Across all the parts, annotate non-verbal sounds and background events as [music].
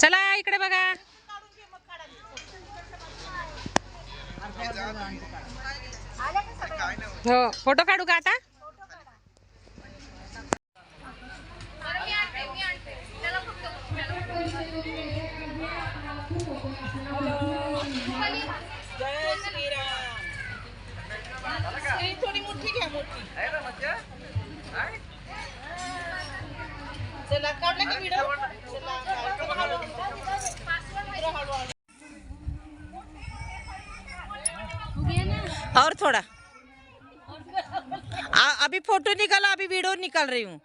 चला इकडे बघा. हो फोटो काढू का आता? और थोड़ा। आ, अभी फ़ोटो निकाला अभी वीडियो निकाल रही हूँ।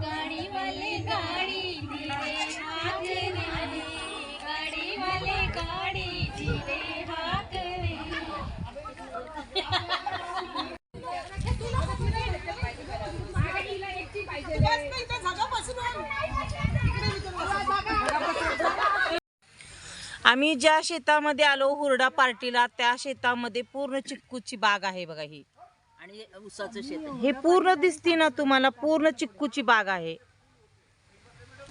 गाड़ी आम्ही ज्या शेतामध्ये आलो हुरडा पार्टीला त्या शेतामध्ये पूर्ण चिक्कूची बाग आहे बघा ही. आणि ऊसाचं शेत आहे. हे पूर्ण दिसते ना तुम्हाला पूर्ण चिक्कूची बाग आहे.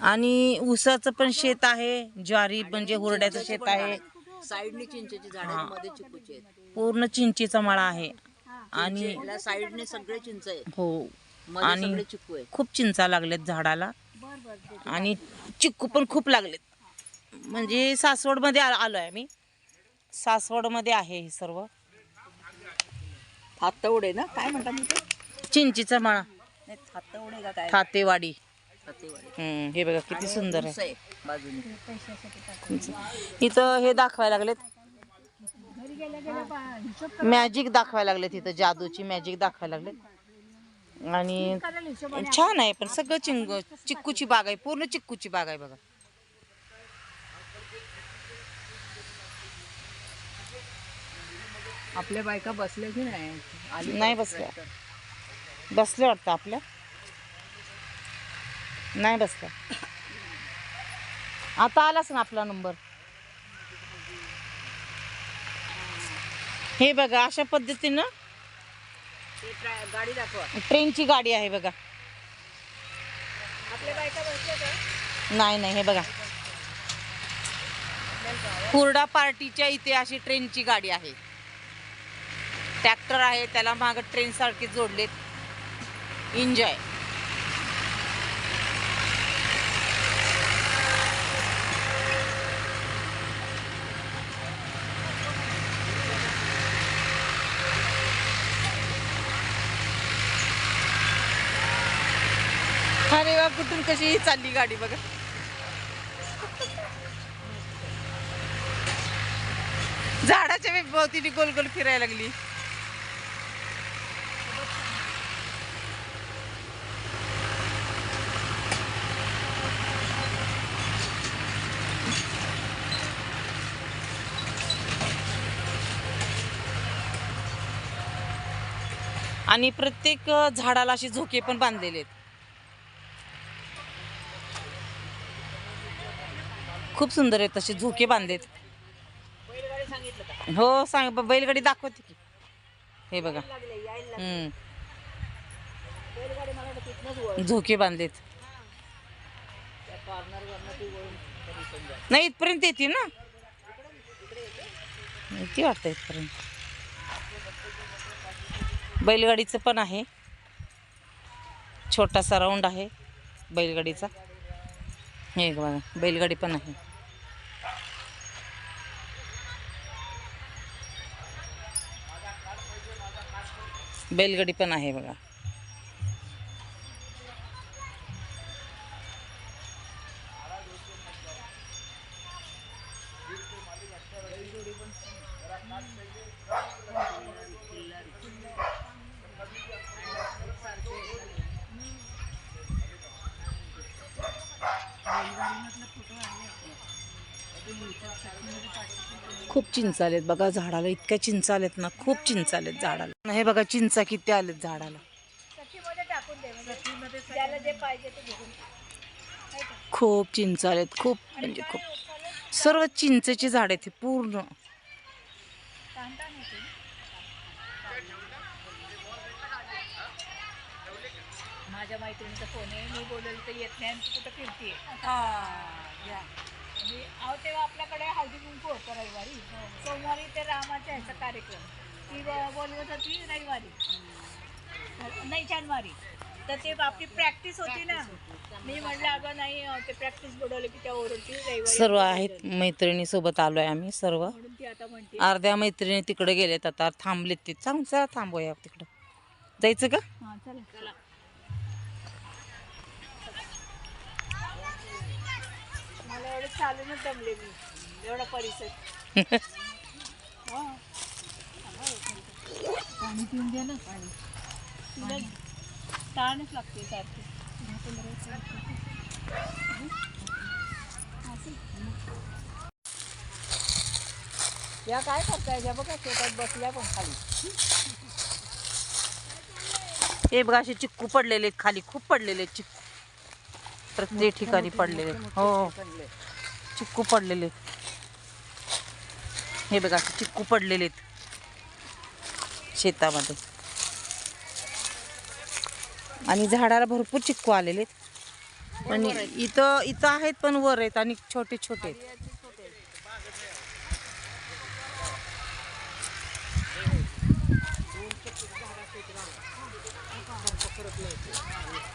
आणि ऊसाचं पण शेत आहे ज्वारी म्हणजे हुरड्याचं शेत आहे. साईडने चिंचेची झाड आहेत मध्ये चिकूची आहेत. पूर्ण चिंचेचा मळा आहे. आणि याला साईडने सगळे चिंच आहेत. हो. मध्ये आणि सगळे चिकू आहेत. खूप चिंचा लागलेत झाडाला. आणि चिक्कू पण खूप लागलेत. म्हणजे सासवडमध्ये आ- आलोय आम्ही. सासवडमध्ये आहे हे सर्व. हातवडे ना? काय म्हणतात मी चिंचेचा मळा. नाही हातवडे का काय? थातेवाडी. हम्म, हे बघा किती सुंदर आहे. आहे बाजूने. इथं हे दाखवायला लागलेत. मॅजिक दाखवायला लागलेत इथं जादूची मॅजिक दाखवायला लागलेत. आणि छान आहे पण सगळं चिंग चिक्कूची बाग आहे पूर्ण चिक्कूची बाग आहे बघा. आपल्या बायका बसल्या की नाही? आली नाही बसल्या. बसले वाटतं आपल्या? नाही बसल्या. आता आलाच ना आपला नंबर? हे बघा अशा पद्धतीनं गाडी दाखवा. ट्रेनची गाडी आहे बघा. आपल्या बायका बसल्या का? नाही नाही हे बघा. हुरडा पार्टीच्या इथे अशी ट्रेनची गाडी आहे. ट्रॅक्टर आहे त्याला माग ट्रेनसारखे जोडलेत. एन्जॉय अरे वा कुठून कशी चालली गाडी बघा. झाडाच्या भोवतीने गोल गोल फिरायला लागली. आणि प्रत्येक झाडाला असे झोके पण बांधलेले आहेत. खूप सुंदर आहेत तसे झोके बांधलेत. हो सांग ब- बैलगाडी दाखवते की. हे बघा. हम्म. झोके बांधलेत. नाही इथपर्यंत येतील ना? किती वाटतं इथपर्यंत. बैलगाडीचं पण आहे. छोटासा राऊंड आहे बैलगाडीचा. हे बघा बैलगाडी पण आहे. बैलगाडी पण आहे बघा. खूप चिंच आलेत बघा झाडाला इतक्या चिंच आलेत ना खूप चिंच आलेत झाडाला. हे बघा चिंचा किती आलेत झाडाला. खूप चिंच आलेत खूप म्हणजे खूप. सर्व चिंचेची झाड आहेत पूर्ण. माझ्या मैत्रिणीचा फोन आहे. मी बोलवलं तर येत नाही आणि तू कुठं फिरतीये? मी अहो तेव्हा आपल्याकडे हळदी कुंकू होतं रविवारी. सोमवारी ते रामाच्या ह्याचा कार्यक्रम. ती ब- बोलवत होती रविवारी. नाही शनिवारी तर ते आपली प्रॅक्टिस होती ना. मी म्हटलं अगं नाही अं, ते प्रॅक्टिस बोलवलं की त्या ओरडती रविवारी सर्व आहेत. मैत्रिणी सोबत आलोय आम्ही सर्व. म्हणून ती आता म्हणते. अर्ध्या मैत्रिणी तिकडे गेलेत आता थांबलेत ते. सांग चला थांबूया तिकडं. जायचं का? हां चला. चला. चालूनच जमले मी. एवढा परिसर. पाणी पिऊन द्या ना. पाणी. तुला ताणच लागते सारखी. या काय करताय? या बघा शेतात बसल्या पण खाली. हे बघा असे चिक्कू पडलेले खाली. खूप पडलेले चिक्कू. प्रत्येक ठिकाणी पडलेले. हो. चिक्कू पडलेले आहेत. हे बघा चिक्कू पडलेले आहेत. शेतामध्ये. आणि झाडाला भरपूर चिक्कू आलेले आहेत. आणि इथं इथं आहेत पण वर आहेत आणि छोटे छोटे आहेत.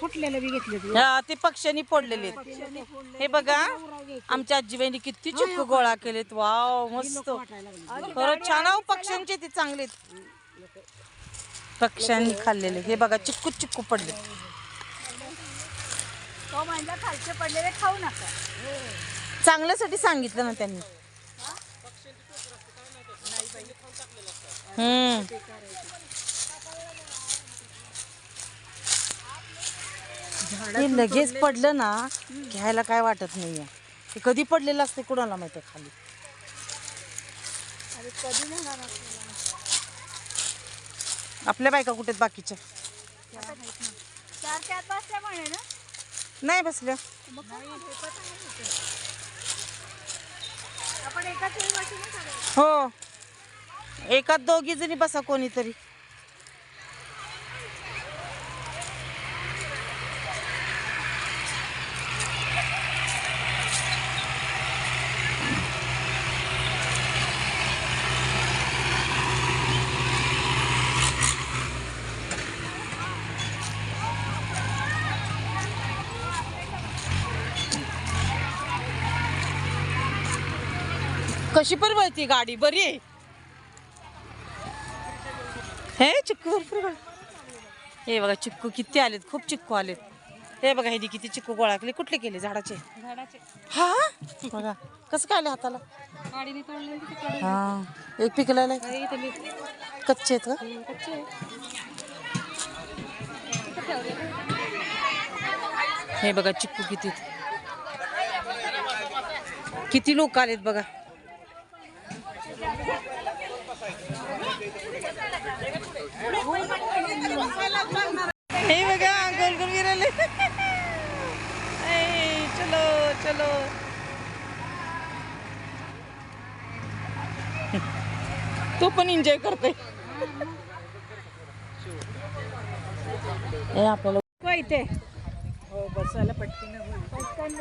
फुटलेलं बी घेतले हा, ते पक्ष्यांनी फोडलेले आहेत. हे बघा आमच्या आजीबाईंनी किती चिक्कू गोळा केलेत. वाव मस्त. खरंच छान आहो पक्ष्यांचे ते चांगले पक्ष्यांनी खाल्लेले. हे बघा चिक्कू चिक्कू पडले. तो म्हणला खालचे पडलेले खाऊ नका. चांगल्यासाठी सांगितलं ना त्यांनी. हम्म. हे लगेच पडलं ना घ्यायला काय वाटत नाहीये. ते कधी पडलेलं असते कुणाला माहिती खाली? अरे कधी नाही होणार आपल्या बायका कुठे आहेत बाकीच्या चार चार पाच त्या म्हणे ना? नाही बसल्या. मग काय होतं? आपण एकाच वेळी हो. एकात दोघी जणी बसा कोणीतरी. कशी पण वळती गाडी बरी आहे. हे चिक्कू भरपूर. हे बघा चिक्कू किती आलेत खूप चिक्कू आलेत. हे बघा हे किती चिक्कू गोळा केले कुठले केले? झाडाचे. झाडाचे. हा? बघा कसं काय आले हाताला? हा एक पिकलेला आहे. कच्चे आहेत का? हे बघा चिक्कू किती. किती लोक आलेत बघा. तो पण एन्जॉय करते हो बसायला पटकन पटकन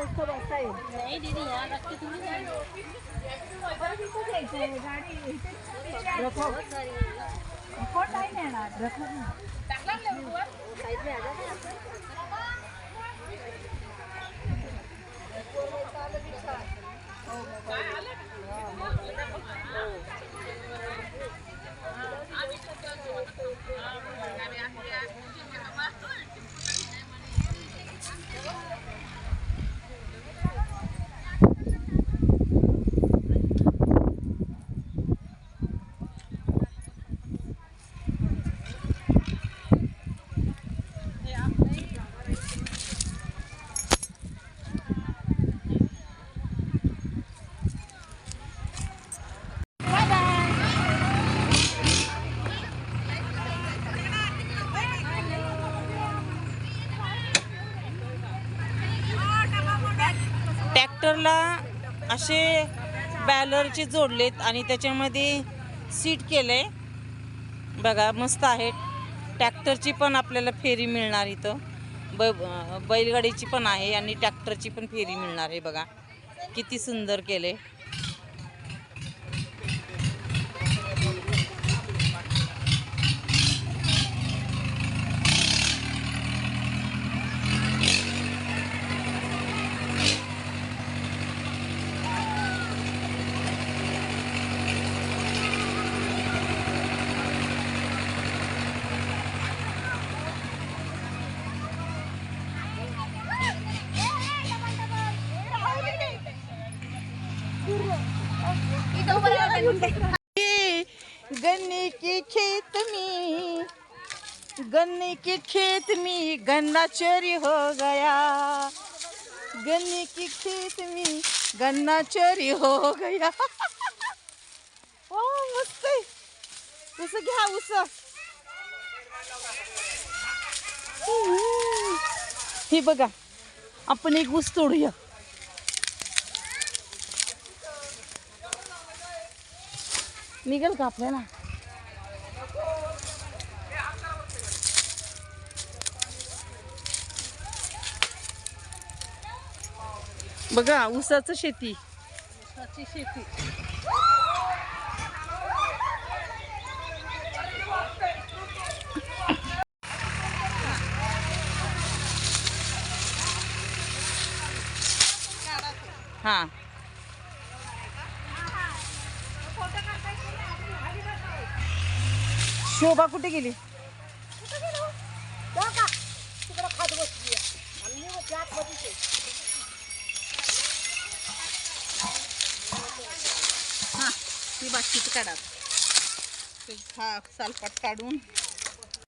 मस्त ट्रॅक्टरला असे बॅलरचे जोडलेत आणि त्याच्यामध्ये सीट केलं आहे बघा मस्त आहे. ट्रॅक्टरची पण आपल्याला फेरी मिळणार इथं. ब बैलगाडीची पण आहे आणि ट्रॅक्टरची पण फेरी मिळणार आहे बघा. किती सुंदर केले गन्ने के खेत में गन्ना चोरी हो गया। गन्ने के खेत में गन्ना चोरी हो गया। [laughs] ओ, मस्त. उस घ्या उस? हे बघा, आपण एक ऊस तोडूया. निघेल का आपल्याला? बघा ऊसाचं शेती. ऊसाची शेती. हा. शोभा कुठे गेली? हा? ती बाकीचं काढा. हा सालपाट काढून.